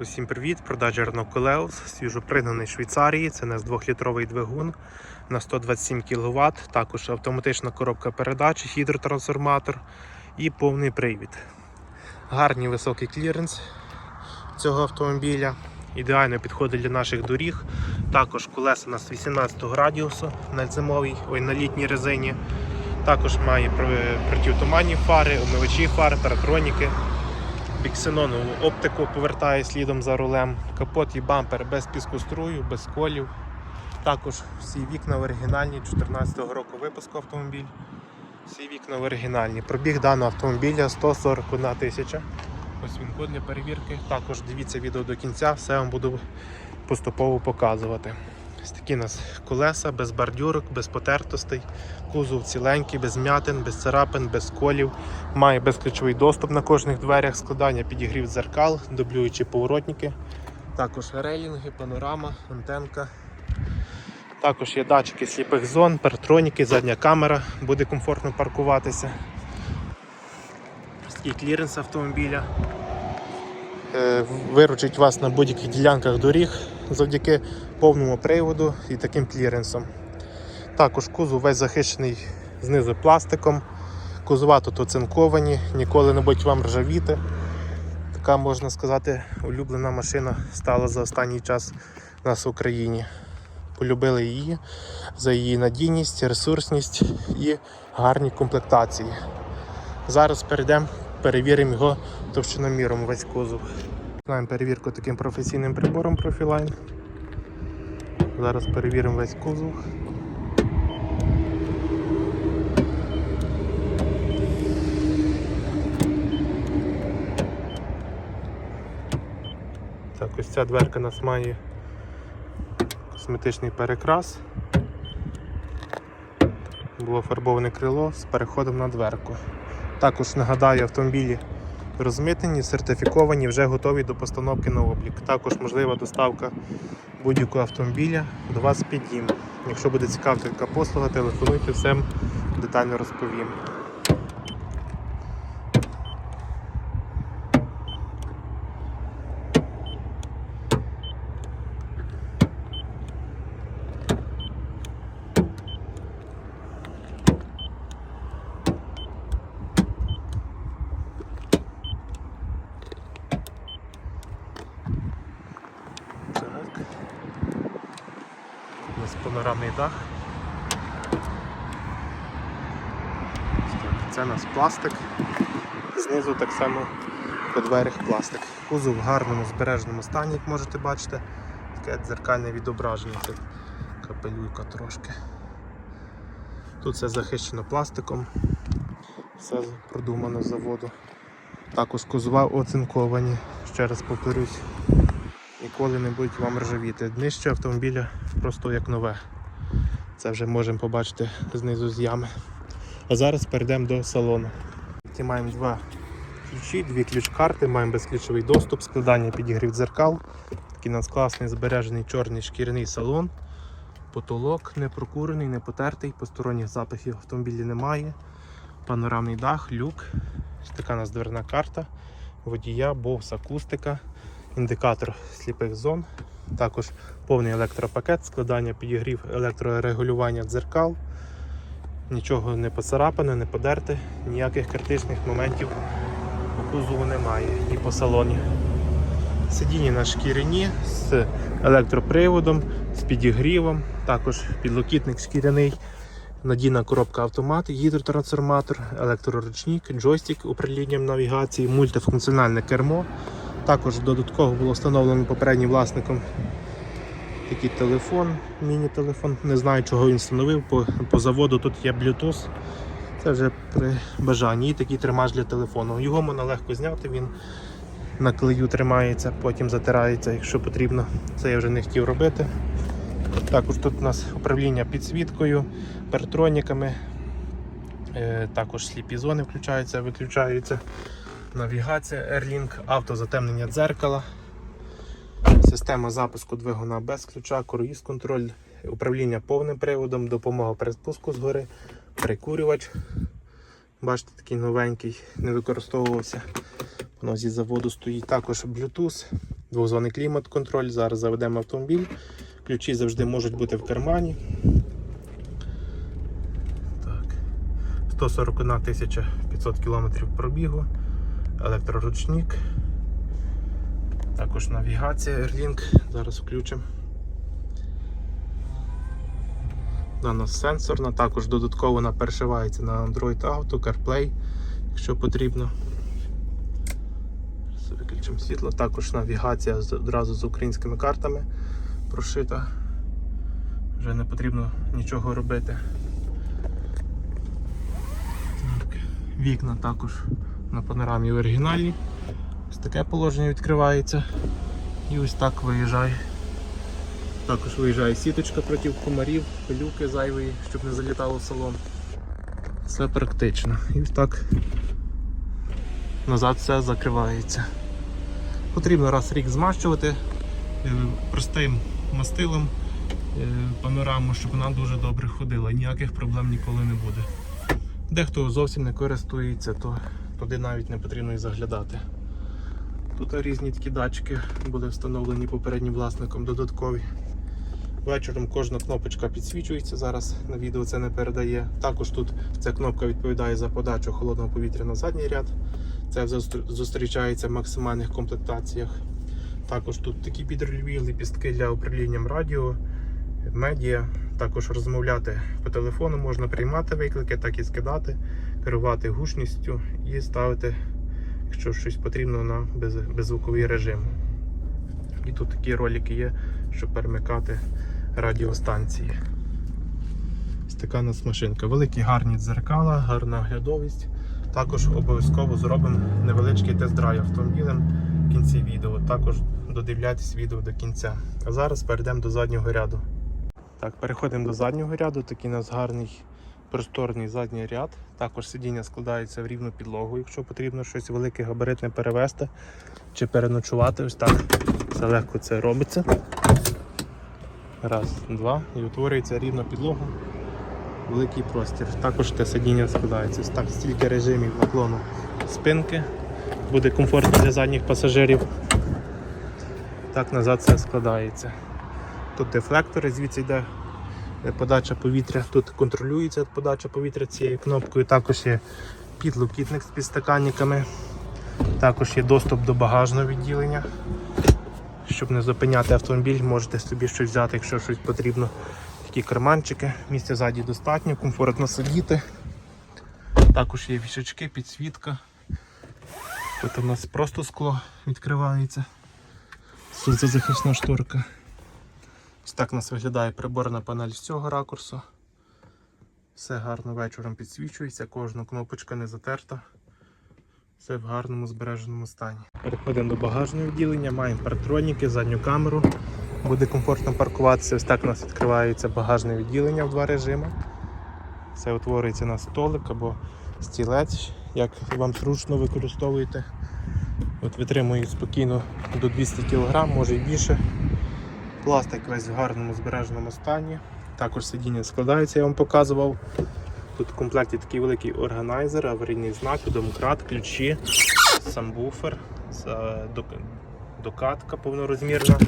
Усім привіт! Продажа Renault Coleos, свіжопригнаний Швейцарії. Це у нас 2-літровий двигун на 127 кВт, також автоматична коробка передач, гідротрансформатор і повний привід. Гарний високий кліренс цього автомобіля. Ідеально підходить для наших доріг. Також колеса у нас 18 радіусу на зимовій, ой, на літній резині. Також має про- фари, омивачі фар, паратроніки. Біксенонову оптику повертає слідом за рулем. Капот і бампер без піскострую, без колів. Також всі вікна оригінальні, 2014 року випуску автомобіль. Всі вікна оригінальні. Пробіг даного автомобіля 141 тисяча. Ось він код для перевірки. Також дивіться відео до кінця, все вам буду поступово показувати. Ось такі у нас колеса, без бордюрок, без потертостей, кузов ціленький, без м'ятин, без царапин, без колів. Має безключовий доступ на кожних дверях, складання підігрів дзеркал, дублюючі поворотники. Також рейлінги, панорама, антенка. Також є датчики сліпих зон, паратроніки, задня камера, буде комфортно паркуватися. Такий кліренс автомобіля. Е, Виручить вас на будь-яких ділянках доріг завдяки повному приводу і таким кліренсом. Також кузов весь захищений знизу пластиком. Кузова тут оцинковані, ніколи не будуть вам ржавіти. Така, можна сказати, улюблена машина стала за останній час у нас в Україні. Полюбили її за її надійність, ресурсність і гарні комплектації. Зараз перейдемо, перевіримо його товщиноміром весь кузов. Знаємо перевірку таким професійним прибором Profiline. Зараз перевіримо весь кузов. Так, ось ця дверка у нас має косметичний перекрас. Було фарбоване крило з переходом на дверку. Також нагадаю, автомобілі розмитнені, сертифіковані, вже готові до постановки на облік. Також можлива доставка будь-якого автомобіля до вас підійм. Якщо буде цікава така послуга, телефонуйте, всем детально розповім. Так. У нас панорамний дах. Це у нас пластик. Знизу так само по дверях пластик. Кузов в гарному збереженому стані, як можете бачити. Таке дзеркальне відображення. Це капелюйка трошки. Тут все захищено пластиком. Все продумано з заводу. Також кузова оцинковані, ще раз повторюсь ніколи не будуть вам ржавіти. Днище автомобіля просто як нове. Це вже можемо побачити знизу з ями. А зараз перейдемо до салону. Ті маємо два ключі, дві ключ-карти, маємо безключовий доступ, складання підігрів дзеркал. Такий у нас класний збережений чорний шкіряний салон. Потолок не прокурений, не потертий, посторонніх запахів в автомобілі немає. Панорамний дах, люк. Така у нас дверна карта, водія, бовс, акустика індикатор сліпих зон, також повний електропакет, складання підігрів електрорегулювання дзеркал. Нічого не поцарапане, не подерте, ніяких критичних моментів по кузову немає і по салоні. Сидіння на шкіряні з електроприводом, з підігрівом, також підлокітник шкіряний, надійна коробка автомат, гідротрансформатор, електроручник, джойстик управлінням навігації, мультифункціональне кермо. Також додатково було встановлено попереднім власником такий телефон, міні-телефон. Не знаю, чого він встановив. По, по заводу тут є Bluetooth. Це вже при бажанні. І такий тримач для телефону. Його можна легко зняти, він на клею тримається, потім затирається, якщо потрібно. Це я вже не хотів робити. Також тут у нас управління підсвіткою, паратроніками. Е, Також сліпі зони включаються, виключаються навігація Airlink, автозатемнення дзеркала, система запуску двигуна без ключа, круїз контроль, управління повним приводом, допомога при спуску згори, прикурювач. Бачите, такий новенький, не використовувався. Воно зі заводу стоїть також Bluetooth, двохзонний клімат-контроль. Зараз заведемо автомобіль. Ключі завжди можуть бути в кармані. Так. 141 500 км пробігу, електроручник. Також навігація Airlink. Зараз включимо. Вона сенсорна, також додатково вона перешивається на Android Auto, CarPlay, якщо потрібно. Зараз Виключимо світло. Також навігація одразу з українськими картами прошита. Вже не потрібно нічого робити. Так. Вікна також на панорамі оригінальні. Ось таке положення відкривається. І ось так виїжджає. Також виїжджає сіточка проти комарів, пилюки зайвої, щоб не залітало в салон. Все практично. І ось так назад все закривається. Потрібно раз в рік змащувати е, простим мастилом е, панораму, щоб вона дуже добре ходила. Ніяких проблем ніколи не буде. Дехто зовсім не користується, то туди навіть не потрібно і заглядати. Тут різні такі датчики були встановлені попереднім власником додаткові. Вечором кожна кнопочка підсвічується, зараз на відео це не передає. Також тут ця кнопка відповідає за подачу холодного повітря на задній ряд. Це зустрічається в максимальних комплектаціях. Також тут такі підрульові ліпістки для управлінням радіо, медіа. Також розмовляти по телефону можна приймати виклики, так і скидати, керувати гучністю і ставити, якщо щось потрібно, на беззвуковий режим. І тут такі ролики є, щоб перемикати радіостанції. Ось така у нас машинка. Великі гарні дзеркала, гарна оглядовість. Також обов'язково зробимо невеличкий тест-драйв автомобілем в кінці відео. Також додивляйтесь відео до кінця. А зараз перейдемо до заднього ряду. Так, переходимо до заднього ряду. Такий у нас гарний просторний задній ряд. Також сидіння складається в рівну підлогу, якщо потрібно щось велике габаритне перевезти чи переночувати. Ось так. Це легко це робиться. Раз, два. І утворюється рівна підлога. Великий простір. Також те сидіння складається. Ось так, стільки режимів наклону спинки. Буде комфортно для задніх пасажирів. Так назад все складається. Тут дефлектори, звідси йде подача повітря. Тут контролюється подача повітря цією кнопкою. Також є підлокітник з підстаканниками. Також є доступ до багажного відділення. Щоб не зупиняти автомобіль, можете собі щось взяти, якщо щось потрібно. Такі карманчики, місця ззаді достатньо, комфортно сидіти. Також є вішачки, підсвітка. Тут у нас просто скло відкривається. Сонцезахисна шторка. Ось так у нас виглядає приборна панель з цього ракурсу. Все гарно вечором підсвічується, кожна кнопочка не затерта. Все в гарному збереженому стані. Переходимо до багажного відділення, маємо партроніки, задню камеру. Буде комфортно паркуватися. Ось так у нас відкривається багажне відділення в два режими. Це утворюється на столик або стілець, як вам зручно використовуєте. От витримує спокійно до 200 кг, може і більше. Пластик весь в гарному збереженому стані. Також сидіння складається, я вам показував. Тут в комплекті такий великий органайзер, аварійний знак, домкрат, ключі, самбуфер, докатка повнорозмірна,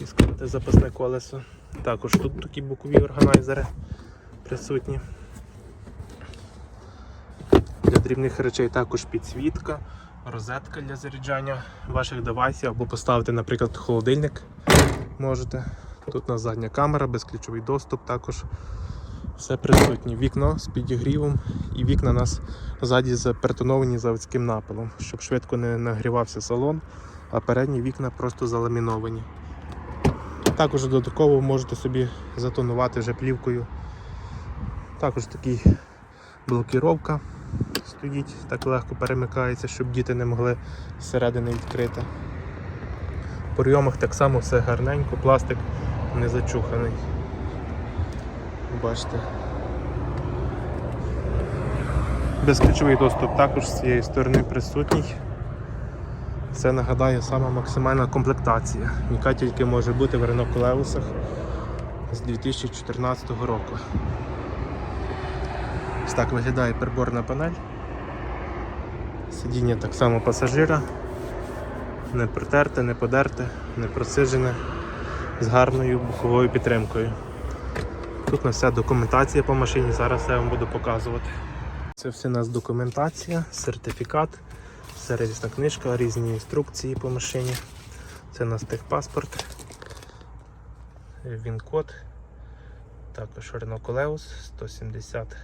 і сказати, запасне колесо. Також тут такі бокові органайзери присутні. Для дрібних речей також підсвітка, розетка для заряджання ваших девайсів або поставити, наприклад, холодильник можете. Тут нас задня камера, безключовий доступ також. Все присутнє. Вікно з підігрівом і вікна у нас ззаді запертоновані заводським напилом, щоб швидко не нагрівався салон, а передні вікна просто заламіновані. Також додатково можете собі затонувати вже плівкою. Також такий блокіровка стоїть, так легко перемикається, щоб діти не могли зсередини відкрити. Прийомах так само все гарненько, пластик не зачуханий. Бачите. Безключовий доступ також з цієї сторони присутній. Це нагадаю сама максимальна комплектація, яка тільки може бути в Renault Колеусах з 2014 року. Ось так виглядає приборна панель. Сидіння так само пасажира. Не протерте, не подерте, не просижене з гарною боковою підтримкою. Тут на вся документація по машині, зараз я вам буду показувати. Це все у нас документація, сертифікат, сервісна книжка, різні інструкції по машині. Це у нас техпаспорт, він-код, також Renault Coleus, 170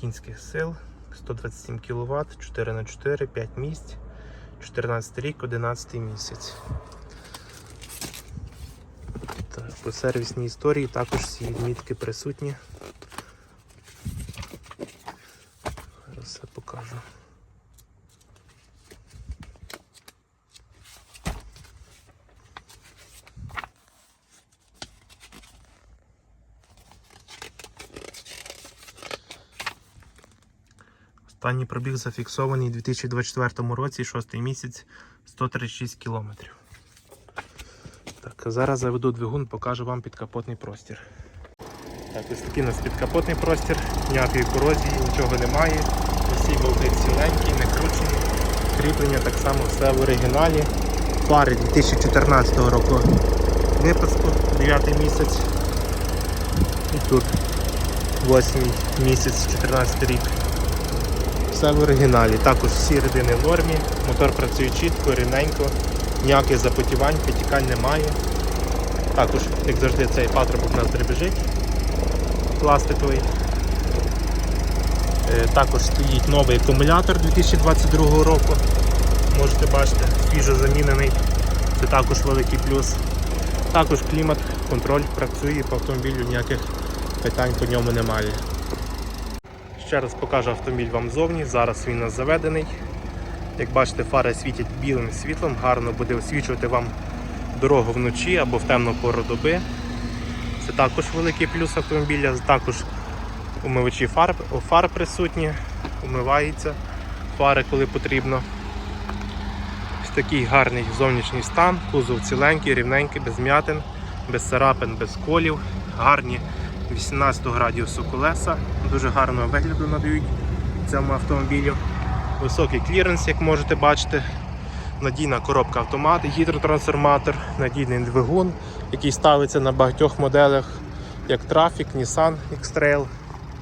кінських сил, 127 кВт, 4х4, 5 місць, 14 рік, 11 місяць. Так, по сервісній історії також всі відмітки присутні. Зараз все покажу. Останній пробіг зафіксований у 2024 році, 6 місяць, 136 кілометрів. Так, зараз заведу двигун, покажу вам підкапотний простір. Так, ось такий у нас підкапотний простір, ніякої корозії, нічого немає. Усі болти ціленькі, не кручені. Кріплення так само все в оригіналі. Фари 2014 року випуску, 9 місяць. І тут 8 місяць, 14 рік. Все в оригіналі. Також всі рідини в нормі, мотор працює чітко, рівненько, ніяких запотівань, підтікань немає. Також, як завжди, цей патрубок у нас дребежить пластиковий. Е, Також стоїть новий акумулятор 2022 року. Можете бачити, свіжо замінений. Це також великий плюс. Також клімат, контроль працює по автомобілю, ніяких питань по ньому немає. Ще раз покажу автомобіль вам ззовні. Зараз він у нас заведений. Як бачите, фари світять білим світлом, гарно буде освічувати вам дорогу вночі або в темну пору доби. Це також великий плюс автомобіля. Також умивачі фар, фар присутні, умиваються фари, коли потрібно. Ось такий гарний зовнішній стан, кузов ціленький, рівненький, без м'ятин, без царапин, без колів, гарні 18 градусу колеса, дуже гарного вигляду надають цьому автомобілю. Високий кліренс, як можете бачити, надійна коробка автомат, гідротрансформатор, надійний двигун, який ставиться на багатьох моделях, як Traffic, Nissan X-Trail,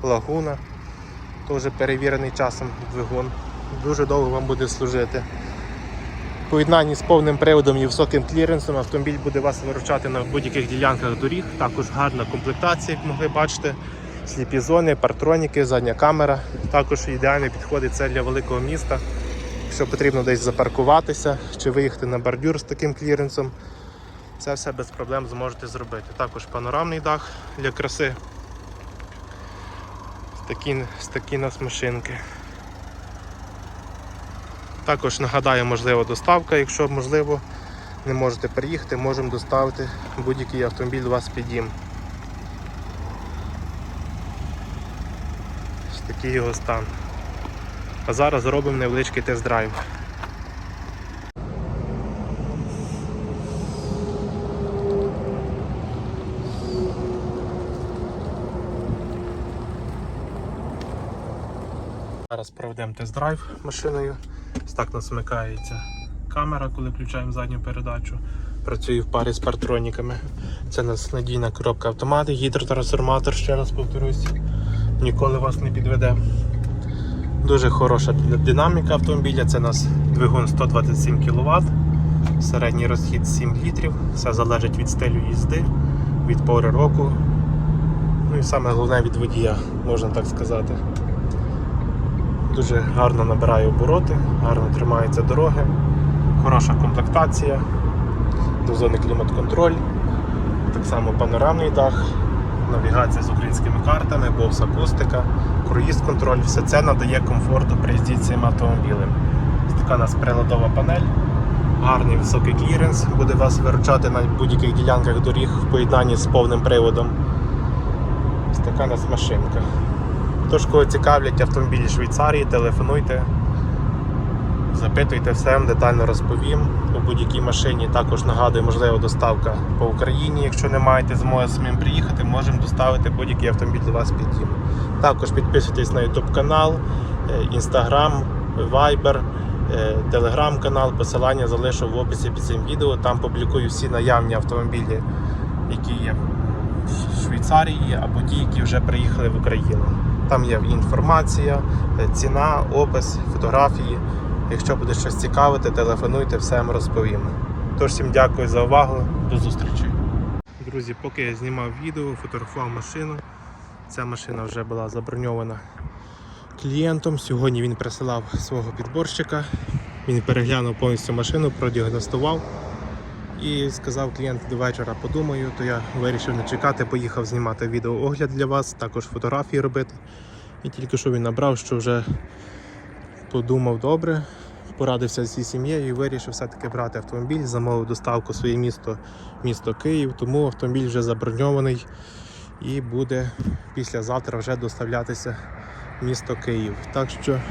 Laguna. Теж перевірений часом двигун. Дуже довго вам буде служити. Поєднанні з повним приводом і високим кліренсом автомобіль буде вас виручати на будь-яких ділянках доріг. Також гарна комплектація, як могли бачити. Сліпі зони, партроніки, задня камера. Також ідеально підходить це для великого міста. Якщо потрібно десь запаркуватися чи виїхати на бордюр з таким кліренсом, це все без проблем зможете зробити. Також панорамний дах для краси. Такі, такі нас машинки. Також нагадаю, можливо, доставка, якщо можливо не можете приїхати, можемо доставити будь-який автомобіль до вас під дім. Ось такий його стан. А зараз зробимо невеличкий тест-драйв. Зараз проведемо тест-драйв машиною. Ось так нас вмикається камера, коли включаємо задню передачу. Працює в парі з партроніками. Це у нас надійна коробка автомати, гідротрансформатор, ще раз повторюсь, ніколи вас не підведе. Дуже хороша динаміка автомобіля. Це у нас двигун 127 кВт, середній розхід 7 літрів. Все залежить від стилю їзди, від пори року. Ну і саме головне від водія, можна так сказати. Дуже гарно набирає обороти, гарно тримаються дороги, хороша комплектація, двозонний клімат-контроль, так само панорамний дах, навігація з українськими картами, бовс акустика, круїз-контроль, все це надає комфорту при їзді цим автомобілем. Ось така у нас приладова панель, гарний високий кліренс, буде вас виручати на будь-яких ділянках доріг в поєднанні з повним приводом. Ось така у нас машинка. Тож, кого цікавлять автомобілі Швейцарії, телефонуйте, запитуйте все, детально розповім. У будь-якій машині також нагадую, можливо, доставка по Україні. Якщо не маєте змоги самим приїхати, можемо доставити будь-який автомобіль до вас під дім. Також підписуйтесь на YouTube канал, е, Instagram, Viber, е, телеграм-канал, посилання залишу в описі під цим відео. Там публікую всі наявні автомобілі, які є в Швейцарії або ті, які вже приїхали в Україну. Там є інформація, е, ціна, опис, фотографії. Якщо буде щось цікавити, телефонуйте, все вам розповім. Тож всім дякую за увагу, до зустрічі. Друзі, поки я знімав відео, фотографував машину. Ця машина вже була заброньована клієнтом. Сьогодні він присилав свого підборщика. Він переглянув повністю машину, продіагностував і сказав клієнт до вечора подумаю, то я вирішив не чекати, поїхав знімати відеоогляд для вас, також фотографії робити. І тільки що він набрав, що вже подумав добре, порадився зі сім'єю і вирішив все-таки брати автомобіль, замовив доставку в своє місто, місто Київ, тому автомобіль вже заброньований і буде післязавтра вже доставлятися в місто Київ. Так що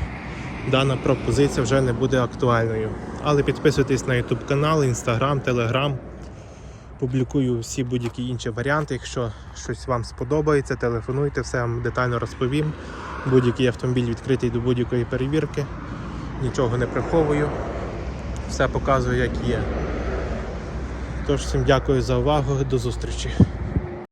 дана пропозиція вже не буде актуальною. Але підписуйтесь на YouTube канал, Instagram, Telegram. Публікую всі будь-які інші варіанти. Якщо щось вам сподобається, телефонуйте, все вам детально розповім. Будь-який автомобіль відкритий до будь-якої перевірки. Нічого не приховую. Все показую, як є. Тож всім дякую за увагу. До зустрічі.